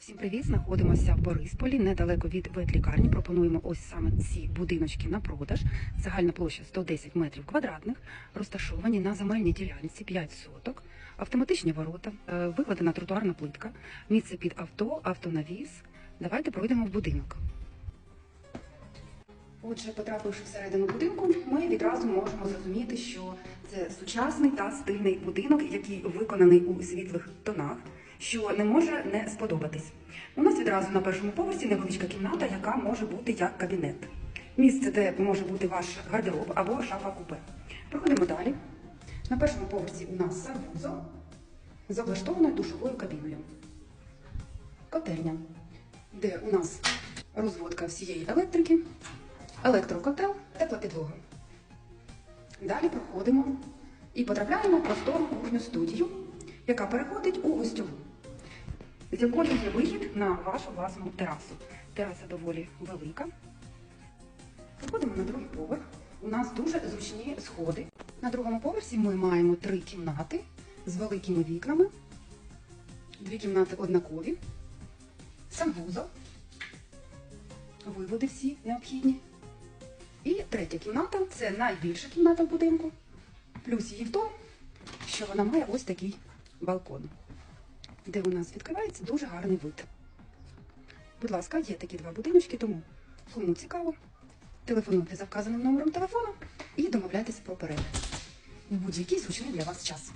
Всім привіт! Знаходимося в Борисполі, недалеко від ветлікарні. Пропонуємо ось саме ці будиночки на продаж. Загальна площа 110 метрів квадратних, розташовані на земельній ділянці 5 соток, автоматичні ворота, е, викладена тротуарна плитка, місце під авто, автонавіз. Давайте пройдемо в будинок. Отже, потрапивши всередину будинку, ми відразу можемо зрозуміти, що це сучасний та стильний будинок, який виконаний у світлих тонах, що не може не сподобатись. У нас відразу на першому поверсі невеличка кімната, яка може бути як кабінет. Місце, де може бути ваш гардероб або шафа купе. Проходимо далі. На першому поверсі у нас санвузол з облаштованою душовою кабіною. Котельня, де у нас розводка всієї електрики, електрокотел, тепла підлога. Далі проходимо і потрапляємо в простору кухню студію, яка переходить у гостьову, з якої є вихід на вашу власну терасу. Тераса доволі велика. Проходимо на другий поверх. У нас дуже зручні сходи. На другому поверсі ми маємо три кімнати з великими вікнами. Дві кімнати однакові, санвузол, виводи всі необхідні. І третя кімната це найбільша кімната в будинку. Плюс її в тому, що вона має ось такий балкон, де у нас відкривається дуже гарний вид. Будь ласка, є такі два будиночки, тому кому цікаво, телефонуйте за вказаним номером телефону і домовляйтеся про перегляд. У будь-який зручний для вас час.